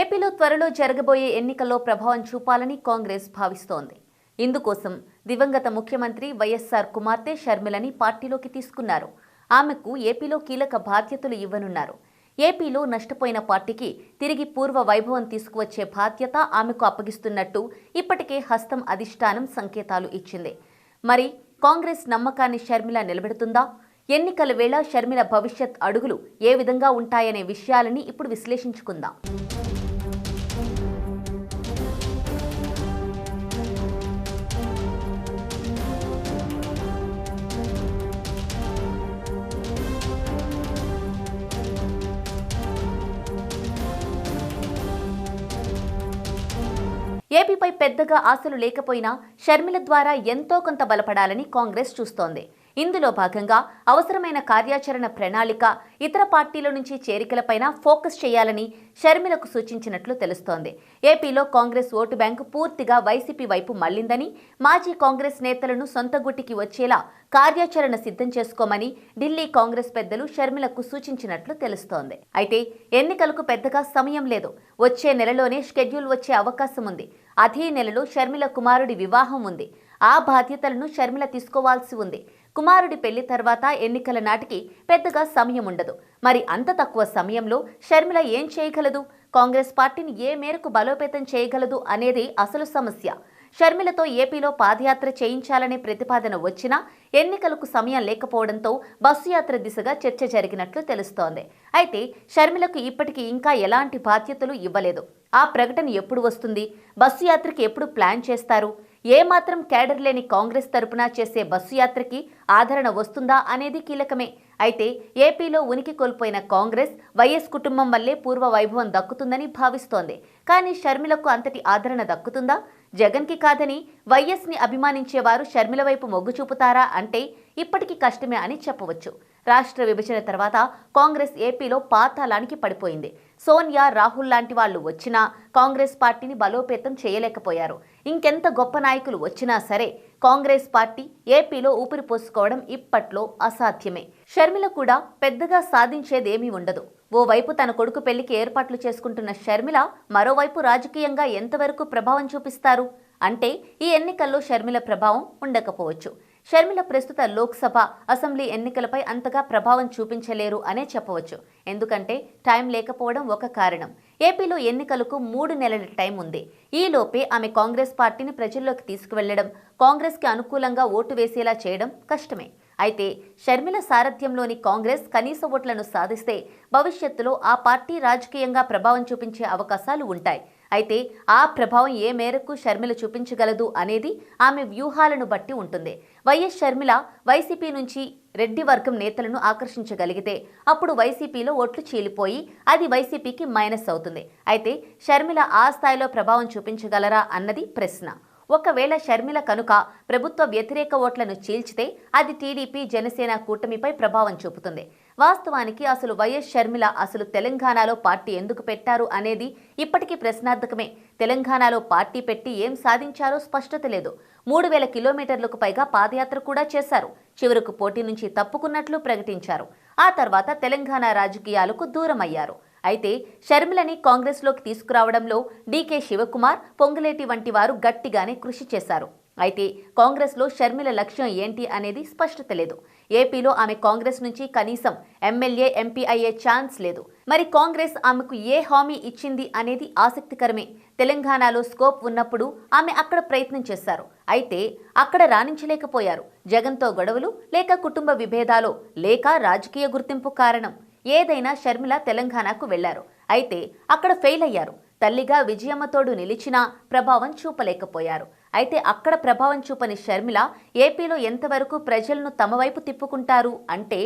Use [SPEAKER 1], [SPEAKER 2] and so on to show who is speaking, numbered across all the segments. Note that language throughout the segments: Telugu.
[SPEAKER 1] ఏపీలో త్వరలో జరగబోయే ఎన్నికల్లో ప్రభావం చూపాలని కాంగ్రెస్ భావిస్తోంది. ఇందుకోసం దివంగత ముఖ్యమంత్రి వైఎస్ఆర్ కుమార్తె షర్మిలని పార్టీలోకి తీసుకున్నారు. ఆమెకు ఏపీలో కీలక బాధ్యతలు ఇవ్వనున్నారు. ఏపీలో నష్టపోయిన పార్టీకి తిరిగి పూర్వ వైభవం తీసుకువచ్చే బాధ్యత ఆమెకు అప్పగిస్తున్నట్టు ఇప్పటికే హస్తం అధిష్టానం సంకేతాలు ఇచ్చింది. మరి కాంగ్రెస్ నమ్మకాన్ని షర్మిల నిలబెడుతుందా? ఎన్నికల వేళ షర్మిల భవిష్యత్ అడుగులు ఏ విధంగా ఉంటాయనే విషయాలని ఇప్పుడు విశ్లేషించుకుందాం. ఏపీపై పెద్దగా ఆశలు లేకపోయినా షర్మిల ద్వారా ఎంతో కొంత బలపడాలని కాంగ్రెస్ చూస్తోంది. ఇందులో భాగంగా అవసరమైన కార్యాచరణ ప్రణాళిక ఇతర పార్టీల నుంచి చేరికలపైన ఫోకస్ చేయాలని షర్మిలకు సూచించినట్లు తెలుస్తోంది. ఏపీలో కాంగ్రెస్ ఓటు బ్యాంకు పూర్తిగా వైసీపీ వైపు మళ్ళిందని మాజీ కాంగ్రెస్ నేతలను సొంత గుట్టికి వచ్చేలా కార్యాచరణ సిద్ధం చేసుకోమని ఢిల్లీ కాంగ్రెస్ పెద్దలు షర్మిలకు సూచించినట్లు తెలుస్తోంది. అయితే ఎన్నికలకు పెద్దగా సమయం లేదు. వచ్చే నెలలోనే షెడ్యూల్ వచ్చే అవకాశం ఉంది. అదే నెలలో షర్మిల కుమారుడి వివాహం ఉంది. ఆ బాధ్యతలను షర్మిల తీసుకోవాల్సి ఉంది. కుమారుడి పెళ్ళి తర్వాత ఎన్నికల నాటికి పెద్దగా సమయం ఉండదు. మరి అంత తక్కువ సమయంలో షర్మిల ఏం చేయగలదు? కాంగ్రెస్ పార్టీని ఏ మేరకు బలోపేతం చేయగలదు అనేది అసలు సమస్య. షర్మిలతో ఏపీలో పాదయాత్ర చేయించాలనే ప్రతిపాదన వచ్చినా ఎన్నికలకు సమయం లేకపోవడంతో బస్సు యాత్ర దిశగా చర్చ జరిగినట్లు తెలుస్తోంది. అయితే షర్మిలకు ఇప్పటికీ ఇంకా ఎలాంటి బాధ్యతలు ఇవ్వలేదు. ఆ ప్రకటన ఎప్పుడు వస్తుంది? బస్సు యాత్రకి ఎప్పుడు ప్లాన్ చేస్తారు? ఏ మాత్రం కేడర్ లేని కాంగ్రెస్ తరపున చేసే బస్సు యాత్రకి ఆదరణ వస్తుందా అనేది కీలకమే. అయితే ఏపీలో ఉనికి కోల్పోయిన కాంగ్రెస్ వైఎస్ కుటుంబం వల్లే పూర్వ వైభవం దక్కుతుందని భావిస్తోంది. కానీ షర్మిలకు అంతటి ఆదరణ దక్కుతుందా? జగన్కి కాదని వైఎస్ని అభిమానించేవారు షర్మిల వైపు మొగ్గు చూపుతారా అంటే ఇప్పటికీ కష్టమే అని చెప్పవచ్చు. రాష్ట్ర విభజన తర్వాత కాంగ్రెస్ ఏపీలో పాతాళానికి పడిపోయింది. సోనియా రాహుల్ లాంటి వాళ్ళు వచ్చినా కాంగ్రెస్ పార్టీని బలోపేతం చేయలేకపోయారు. ఇంకెంత గొప్ప నాయకులు వచ్చినా సరే కాంగ్రెస్ పార్టీ ఏపీలో ఊపిరి పోసుకోవడం ఇప్పట్లో అసాధ్యమే. షర్మిల కూడా పెద్దగా సాధించేదేమీ ఉండదు. ఓవైపు తన కొడుకు పెళ్ళికి ఏర్పాట్లు చేసుకుంటున్న షర్మిల మరోవైపు రాజకీయంగా ఎంతవరకు ప్రభావం చూపిస్తారు? అంటే ఈ ఎన్నికల్లో షర్మిల ప్రభావం ఉండకపోవచ్చు. షర్మిల ప్రస్తుత లోక్సభ అసెంబ్లీ ఎన్నికలపై అంతగా ప్రభావం చూపించలేరు అనే చెప్పవచ్చు. ఎందుకంటే టైం లేకపోవడం ఒక కారణం. ఏపీలో ఎన్నికలకు మూడు నెలల టైం ఉంది. ఈలోపే ఆమె కాంగ్రెస్ పార్టీని ప్రజల్లోకి తీసుకువెళ్ళడం కాంగ్రెస్కి అనుకూలంగా ఓటు వేసేలా చేయడం కష్టమే. అయితే షర్మిల సారథ్యంలోని కాంగ్రెస్ కనీస ఓట్లను సాధిస్తే భవిష్యత్తులో ఆ పార్టీ రాజకీయంగా ప్రభావం చూపించే అవకాశాలు ఉంటాయి. అయితే ఆ ప్రభావం ఏ మేరకు షర్మిల చూపించగలదు అనేది ఆమె వ్యూహాలను బట్టి ఉంటుంది. వైఎస్ షర్మిల వైసీపీ నుంచి రెడ్డి వర్గం నేతలను ఆకర్షించగలిగితే అప్పుడు వైసీపీలో ఓట్లు చీలిపోయి అది వైసీపీకి మైనస్ అవుతుంది. అయితే షర్మిల ఆ స్థాయిలో ప్రభావం చూపించగలరా అన్నది ప్రశ్న. ఒకవేళ షర్మిల కనుక ప్రభుత్వ వ్యతిరేక ఓట్లను చీల్చితే అది టీడీపీ జనసేన కూటమిపై ప్రభావం చూపుతుంది. వాస్తవానికి అసలు వైఎస్ షర్మిల అసలు తెలంగాణలో పార్టీ ఎందుకు పెట్టారు అనేది ఇప్పటికీ ప్రశ్నార్థకమే. తెలంగాణలో పార్టీ పెట్టి ఏం సాధించారో స్పష్టత లేదు. మూడు వేల కిలోమీటర్లకు పైగా పాదయాత్ర కూడా చేశారు. చివరకు పోటీ నుంచి తప్పుకున్నట్లు ప్రకటించారు. ఆ తర్వాత తెలంగాణ రాజకీయాలకు దూరమయ్యారు. అయితే షర్మిలని కాంగ్రెస్లోకి తీసుకురావడంలో డీకే శివకుమార్ పొంగులేటి వంటి వారు గట్టిగానే కృషి చేశారు. అయితే కాంగ్రెస్లో షర్మిల లక్ష్యం ఏంటి అనేది స్పష్టత లేదు. ఏపీలో ఆమె కాంగ్రెస్ నుంచి కనీసం ఎమ్మెల్యే ఎంపీ అయ్యే ఛాన్స్ లేదు. మరి కాంగ్రెస్ ఆమెకు ఏ హామీ ఇచ్చింది అనేది ఆసక్తికరమే. తెలంగాణలో స్కోప్ ఉన్నప్పుడు ఆమె అక్కడ ప్రయత్నం చేశారు. అయితే అక్కడ రాణించలేకపోయారు. జగన్తో గొడవలు లేక కుటుంబ విభేదాలు లేక రాజకీయ గుర్తింపు కారణం. ఏదైనా షర్మిల తెలంగాణకు వెళ్ళారు. అయితే అక్కడ ఫెయిల్ అయ్యారు. తల్లిగా విజయమ్మతోడు నిలిచినా ప్రభావం చూపలేకపోయారు. అయితే అక్కడ ప్రభావం చూపని షర్మిల ఏపీలో ఎంతవరకు ప్రజలను తమ వైపు తిప్పుకుంటారు అంటే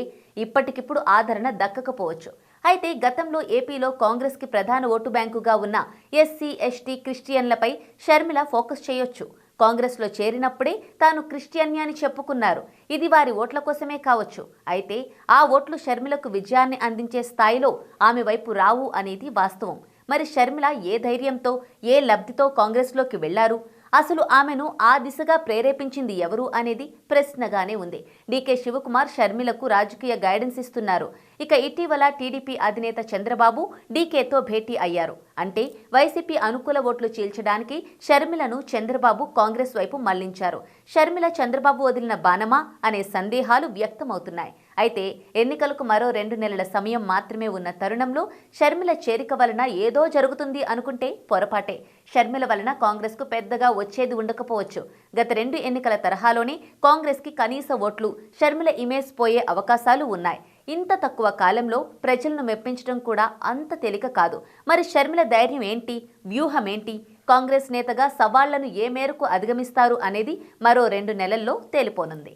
[SPEAKER 1] ఇప్పటికిప్పుడు ఆదరణ దక్కకపోవచ్చు. అయితే గతంలో ఏపీలో కాంగ్రెస్కి ప్రధాన ఓటు బ్యాంకుగా ఉన్న ఎస్సీ ఎస్టీ క్రిస్టియన్లపై షర్మిల ఫోకస్ చేయొచ్చు. కాంగ్రెస్లో చేరినప్పుడే తాను క్రిస్టియన్య అని చెప్పుకున్నారు. ఇది వారి ఓట్ల కోసమే కావచ్చు. అయితే ఆ ఓట్లు షర్మిలకు విజయాన్ని అందించే స్థాయిలో ఆమె వైపు రావు అనేది వాస్తవం. మరి షర్మిల ఏ ధైర్యంతో ఏ లబ్ధితో కాంగ్రెస్లోకి వెళ్ళారు? అసలు ఆమెను ఆ దిశగా ప్రేరేపించింది ఎవరు అనేది ప్రశ్నగానే ఉంది. డీకే శివకుమార్ షర్మిలకు రాజకీయ గైడెన్స్ ఇస్తున్నారు. ఇక ఇటీవల టీడీపీ అధినేత చంద్రబాబు డీకేతో భేటీ అయ్యారు. అంటే వైసీపీ అనుకూల ఓట్లు చీల్చడానికి షర్మిలను చంద్రబాబు కాంగ్రెస్ వైపు మళ్ళించారు. షర్మిల చంద్రబాబు వదిలిన బాణమా అనే సందేహాలు వ్యక్తమవుతున్నాయి. అయితే ఎన్నికలకు మరో రెండు నెలల సమయం మాత్రమే ఉన్న తరుణంలో షర్మిల చేరిక వలన ఏదో జరుగుతుంది అనుకుంటే పొరపాటే. షర్మిల వలన కాంగ్రెస్కు పెద్దగా వచ్చేది ఉండకపోవచ్చు. గత రెండు ఎన్నికల తరహాలోనే కాంగ్రెస్కి కనీస ఓట్లు షర్మిల ఇమేజ్ పోయే అవకాశాలు ఉన్నాయి. ఇంత తక్కువ కాలంలో ప్రజలను మెప్పించడం కూడా అంత తేలిక కాదు. మరి షర్మిల ధైర్యం ఏంటి? వ్యూహం ఏంటి? కాంగ్రెస్ నేతగా సవాళ్ళను ఏ మేరకు అధిగమిస్తారు అనేది మరో రెండు నెలల్లో తేలిపోనుంది.